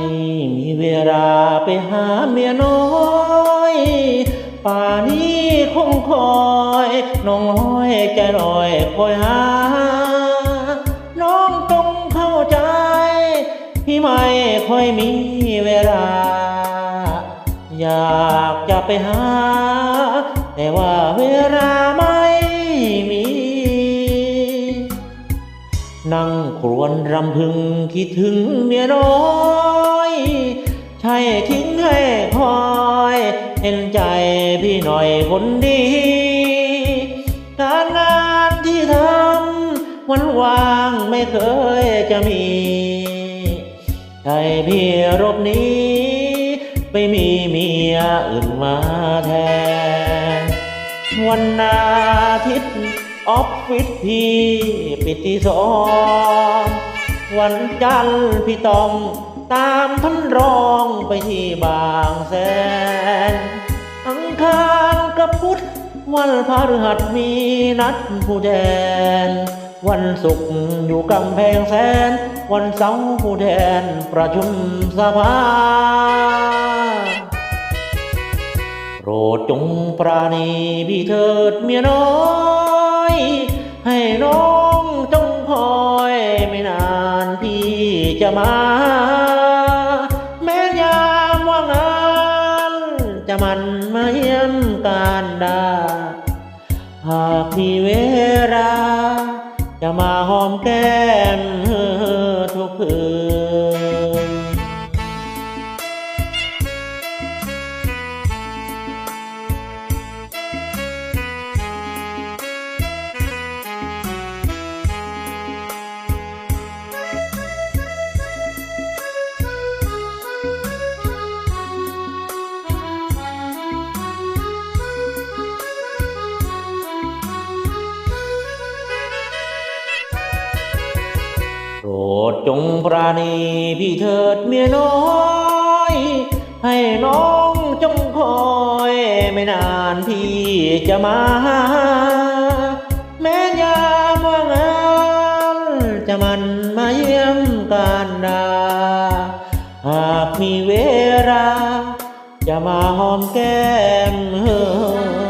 มีเวลาไปหาเมียน้อยป่านี้คงคอยน้องน้อยใจลอยคอยหา น้องจงเข้าใจ พี่ไม่ค่อยมีเวลา อยากจะไปหา แต่ว่าเวลาไม่มี นั่งครวญรำพึงคิดถึงเมียน้อย ใช่ทิ้งให้คอยเห็นใจพี่หน่อยคนดีการงานที่ทำวันว่างไม่เคยจะมีใช่พี่รบหนี้ ไม่มีเมียอื่นมาแทน วันอาทิตย์ออฟฟิศพี่ปิดที่สองวันจันทร์พี่ต้อง ตามท่านรองไปที่บางแสน อังคารกับพุธวันพฤหัสมีนัดผู้แทน วันศุกร์อยู่กำแพงแสน วันเสาร์ผู้แทนประชุมสภาโปรดจงปราณีพี่เถิดเมียน้อย ให้น้องจงคอยไม่นานพี่จะมา จะมันมาเยี่ยมการดา หากมีเวลา จะมาหอมแก้มทุกคืน โปรดจงปราณีพี่เถิดเมียน้อย ให้น้องจงคอยไม่นานพี่จะมา แม้ยามว่างงานจะมันมาเยี่ยมการดา หากมีเวลา จะมาหอมแก้มทุกคืน